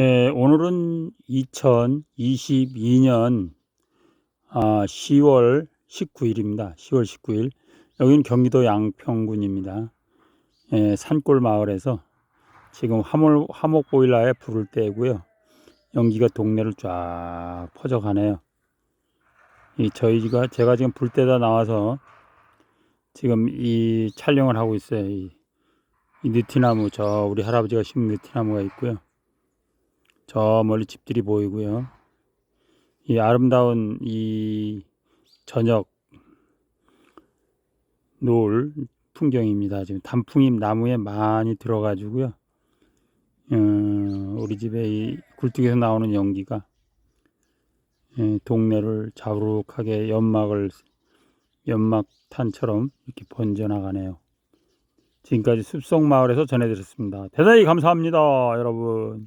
예, 오늘은 2022년 아, 10월 19일입니다. 10월 19일. 여기는 경기도 양평군입니다. 예, 산골 마을에서 지금 화물, 화목 보일러에 불을 떼고요. 연기가 동네를 쫙 퍼져가네요. 이 저희가 제가 지금 불 떼다 나와서 지금 이 촬영을 하고 있어요. 이, 이 느티나무 저 우리 할아버지가 심은 느티나무가 있고요. 저 멀리 집들이 보이고요. 이 아름다운 이 저녁 노을 풍경입니다. 지금 단풍이 나무에 많이 들어가지고요. 어, 우리 집에 이 굴뚝에서 나오는 연기가 예, 동네를 자부룩하게 연막을 연막탄처럼 이렇게 번져나가네요. 지금까지 숲속 마을에서 전해드렸습니다. 대단히 감사합니다, 여러분.